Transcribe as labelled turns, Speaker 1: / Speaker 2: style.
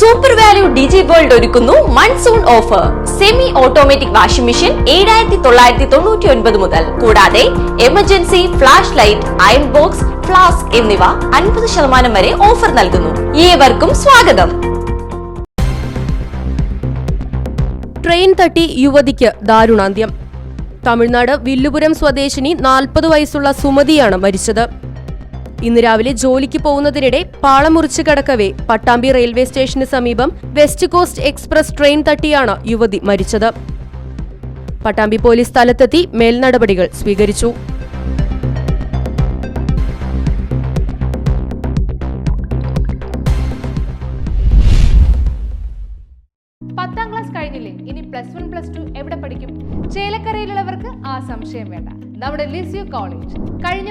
Speaker 1: Super value digi world ഒരുക്കുന്നു monsoon offer semi automatic washing machine ഏഴായിരത്തി തൊള്ളായിരത്തി തൊണ്ണൂറ്റി ഒൻപത് മുതൽ. കൂടാതെ emergency flash light iron box flask എന്നിവ അൻപത് ശതമാനം വരെ ഓഫർ നൽകുന്നു. ഏവർക്കും സ്വാഗതം.
Speaker 2: ട്രെയിൻ തട്ടി യുവതിക്ക് ദാരുണാന്ത്യം. തമിഴ്നാട് വില്ലുപുരം സ്വദേശിനി നാൽപ്പത് വയസ്സുള്ള സുമതിയാണ് മരിച്ചത്. ഇന്ന് രാവിലെ ജോലിക്ക് പോകുന്നതിനിടെ പാളം മുറിച്ച് കടക്കവേ പട്ടാമ്പി റെയിൽവേ സ്റ്റേഷന് സമീപം വെസ്റ്റ് കോസ്റ്റ് എക്സ്പ്രസ് ട്രെയിൻ തട്ടിയാണ് യുവതി മരിച്ചത്. പട്ടാമ്പി പോലീസ് സ്ഥലത്തെത്തി മേൽനടപടികൾ സ്വീകരിച്ചു.
Speaker 3: പത്താം ക്ലാസ് കഴിഞ്ഞില്ലേ? ഇനി പ്ലസ് വൺ പ്ലസ് ടു എവിടെ പഠിക്കും? ചേലക്കരയിലുള്ളവർക്ക് ആ സംശയം വേണ്ട. നമ്മുടെ ലിസ്യു കോളേജ് കഴിഞ്ഞ